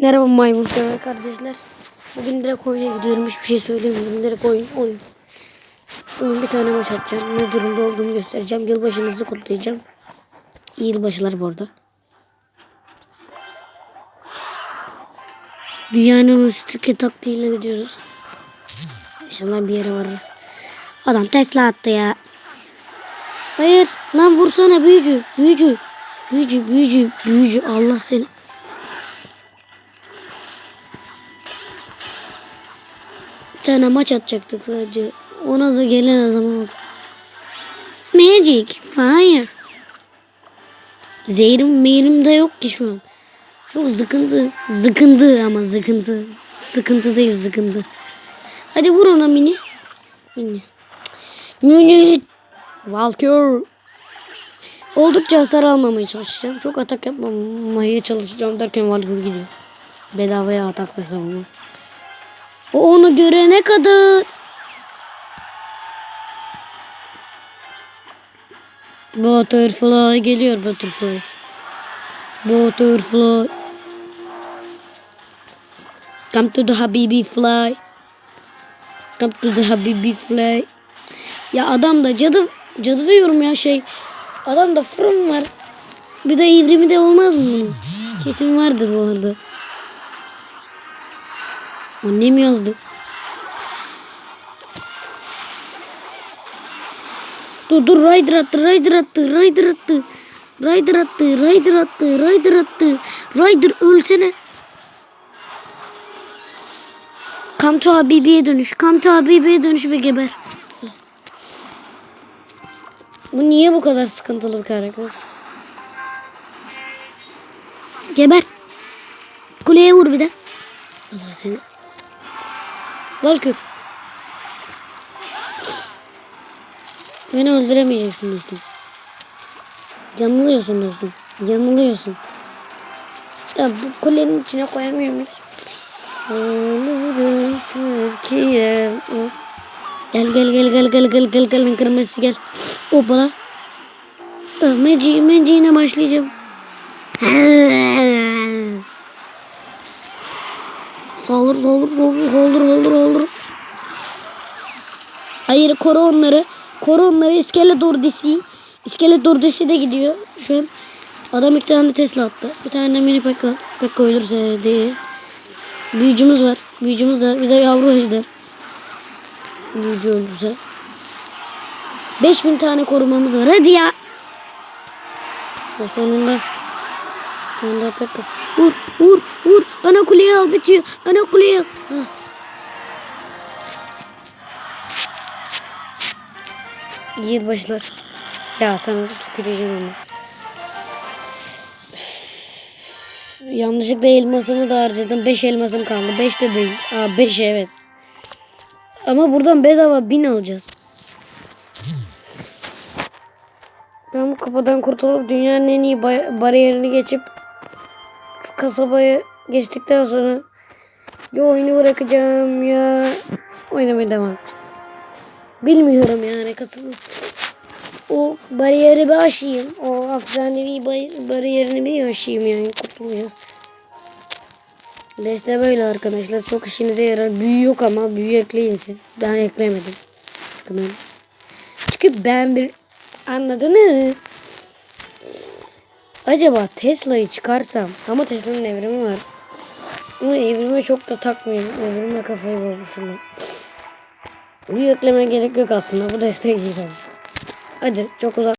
Merhaba maymun sever kardeşler. Bugün direkt oyuna gidiyorum. Hiçbir şey söylemiyorum. Direkt oyun oyun. Bugün bir tane maç atacağım. Ne durumda olduğumu göstereceğim. Yılbaşınızı kutlayacağım. İyi yılbaşılar bu arada. Dünyanın üstü taktiğiyle gidiyoruz. İnşallah bir yere varırız. Adam Tesla attı ya. Hayır. Lan vursana büyücü. Büyücü. Büyücü, büyücü, büyücü. Allah seni. Tane maç atacaktık sadece. Ona da gelen zaman bak. Magic, fire. Zehrim meyrim de yok ki şu an. Çok zıkıntı. Zıkıntı ama zıkıntı. Sıkıntı değil zıkıntı. Hadi vur ona mini. Mini. Mini. Valkyr. Oldukça hasar almamaya çalışacağım. Çok atak yapmamaya çalışacağım derken Valkyr gidiyor. Bedavaya atak ve savunma. O onu görene kadar. Butterfly geliyor Butterfly. Butterfly. Come to the Habibi fly. Come to the Habibi fly. Ya adam da cadı cadı diyorum ya şey. Adam da fırın var. Bir de ivrimi de olmaz mı? Kesin vardır bu arada. Annem yazdı. Dur dur Ryder attı Ryder attı Ryder attı. Ryder attı Ryder attı Ryder attı. Ryder ölsene. Come to Habibi'ye dönüş. Come to Habibi'ye dönüş ve geber. Bu niye bu kadar sıkıntılı bir karakter? Geber. Kuleye vur bir de. Allah seni. Valkür. Beni öldüremeyeceksin dostum. Yanılıyorsun dostum. Yanılıyorsun. Ya bu kulenin içine koyamıyor muyuz? Türkiye. Gel gel gel gel gel gel gel gel kırmızı gel. Hoppala. Meci, meciğine başlayacağım. Saldır saldır saldır saldır saldır saldır. Hayır koru onları. Koru onları İskeletor disi. İskeletor disi de gidiyor. Şu an adam iki tane Tesla attı. Bir tane de mini Pekka. Pekka ölürse diye. Büyücümüz var. Büyücümüz var. Bir de yavru ejder. Büyücü ölürse. 5000 tane korumamız var. Hadi ya. O sonunda. Tane daha Pekka. Vur vur vur. Ana kuleyi al bitiyor. Ana kuleyi al. Hah. Başlar. Ya sana tüküreceğim onu. Yanlışlıkla elmasımı da harcadım. 5 elmasım kaldı. 5 de değil. Aa 5 evet. Ama buradan bedava 1000 alacağız. Ben bu kapıdan kurtulup dünyanın en iyi ba- bariyerini geçip şu kasabaya geçtikten sonra ya oyunu bırakacağım ya oynamaya devam edeceğim. Bilmiyorum yani kasabı. O bariyeri bir aşayım. O efsanevi bay- bariyerini bir aşayım yani kurtulacağız. Deste böyle arkadaşlar. Çok işinize yarar. Büyü yok ama büyü ekleyin siz. Ben eklemedim. Çünkü ben, çünkü ben bir anladınız. Acaba Tesla'yı çıkarsam ama Tesla'nın evrimi var. Ama evrime çok da takmıyorum. Evrime kafayı bozmuşum ben. Büyü ekleme gerek yok aslında. Bu desteği giyiyorum. Hadi çok uzak.